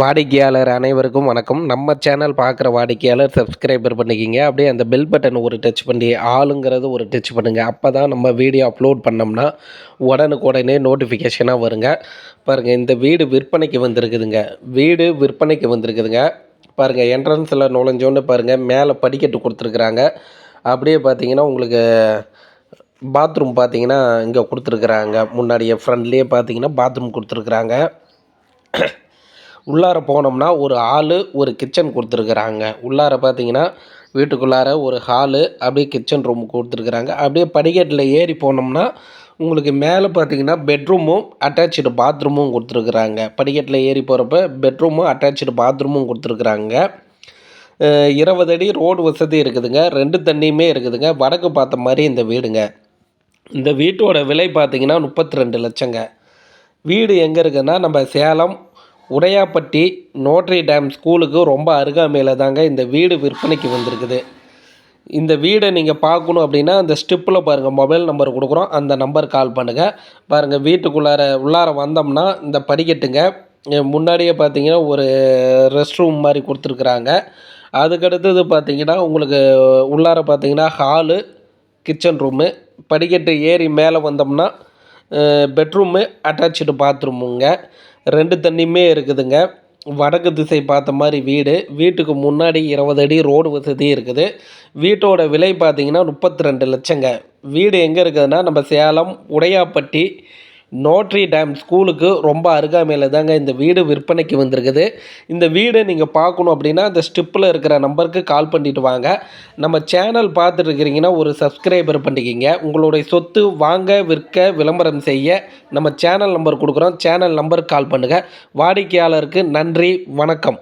வாடிக்கையாளர் அனைவருக்கும் வணக்கம். நம்ம சேனல் பார்க்குற வாடிக்கையாளர் சப்ஸ்கிரைபர் பண்ணிக்கிங்க. அப்படியே அந்த பெல் பட்டன் ஒரு டச் பண்ணி ஆளுங்கிறது ஒரு டச் பண்ணுங்கள் அப்போ தான் நம்ம வீடியோ அப்லோட் பண்ணோம்னா உடனுக்குடனே நோட்டிஃபிகேஷனாக வருங்க. பாருங்கள் இந்த வீடு விற்பனைக்கு வந்திருக்குதுங்க. வீடு விற்பனைக்கு வந்திருக்குதுங்க. பாருங்கள் என்ட்ரன்ஸில் நுழைஞ்சோன்னு பாருங்கள் மேலே படிக்கட்டு கொடுத்துருக்குறாங்க. அப்படியே பார்த்தீங்கன்னா உங்களுக்கு பாத்ரூம் பார்த்தீங்கன்னா இங்கே கொடுத்துருக்குறாங்க. முன்னாடியே ஃப்ரண்ட்லேயே பார்த்தீங்கன்னா பாத்ரூம் கொடுத்துருக்குறாங்க. உள்ளார போனோம்னா ஒரு ஹாலு ஒரு கிச்சன் கொடுத்துருக்குறாங்க. உள்ளார பார்த்தீங்கன்னா வீட்டுக்குள்ளார ஒரு ஹாலு அப்படியே கிச்சன் ரூம் கொடுத்துருக்குறாங்க. அப்படியே படிக்கட்டில் ஏறி போனோம்னா உங்களுக்கு மேலே பார்த்தீங்கன்னா பெட்ரூமும் அட்டாச்சு பாத்ரூமும் கொடுத்துருக்குறாங்க. படிக்கட்டில் ஏறி போகிறப்ப பெட்ரூமும் அட்டாச்சு பாத்ரூமும் கொடுத்துருக்குறாங்க. இருபது அடி ரோடு வசதி இருக்குதுங்க. ரெண்டு தண்ணியுமே இருக்குதுங்க. வடக்கு பார்த்த மாதிரி இந்த வீடுங்க. இந்த வீட்டோட விலை பார்த்திங்கன்னா முப்பத்தி ரெண்டு லட்சங்க. வீடு எங்கே இருக்குன்னா நம்ம சேலம் உடையாப்பட்டி நோட்ரி டேம் ஸ்கூலுக்கு ரொம்ப அருகாமையில் தாங்க இந்த வீடு விற்பனைக்கு வந்திருக்குது. இந்த வீடை நீங்கள் பார்க்கணும் அப்படின்னா அந்த ஸ்டிப்பில் பாருங்கள் மொபைல் நம்பர் கொடுக்குறோம். அந்த நம்பர் கால் பண்ணுங்கள் பாருங்கள் வீட்டுக்குள்ளார உள்ளார வந்தோம்னா இந்த படிக்கட்டுங்க. முன்னாடியே பார்த்தீங்கன்னா ஒரு ரெஸ்ட் ரூம் மாதிரி கொடுத்துருக்குறாங்க. அதுக்கடுத்தது பார்த்தீங்கன்னா உங்களுக்கு உள்ளார பார்த்தீங்கன்னா ஹாலு கிச்சன் ரூமு. படிக்கட்டு ஏறி மேலே வந்தோம்னா பெட்ரூமு அட்டாச்சு பாத்ரூமுங்க. ரெண்டு தண்ணியுமே இருக்குதுங்க. வடக்கு திசை பார்த்த மாதிரி வீடு. வீட்டுக்கு முன்னாடி இருபது அடி ரோடு வசதி இருக்குது. வீட்டோட விலை பார்த்திங்கன்னா முப்பத்தி ரெண்டு லட்சங்க. வீடு எங்கே இருக்குதுன்னா நம்ம சேலம் உடையாப்பட்டி நோட்ரி டேம் ஸ்கூலுக்கு ரொம்ப அருகாமையில் தாங்க இந்த வீடு விற்பனைக்கு வந்திருக்குது. இந்த வீடை நீங்கள் பார்க்கணும் அப்படின்னா இந்த ஸ்டிப்பில் இருக்கிற நம்பருக்கு கால் பண்ணிட்டு வாங்க. நம்ம சேனல் பார்த்துட்டு இருக்கிறீங்கன்னா ஒரு சப்ஸ்கிரைபர் பண்ணிக்கிங்க. உங்களுடைய சொத்து வாங்க விற்க விளம்பரம் செய்ய நம்ம சேனல் நம்பர் கொடுக்குறோம். சேனல் நம்பருக்கு கால் பண்ணுங்கள் வாடிக்கையாளருக்கு நன்றி வணக்கம்.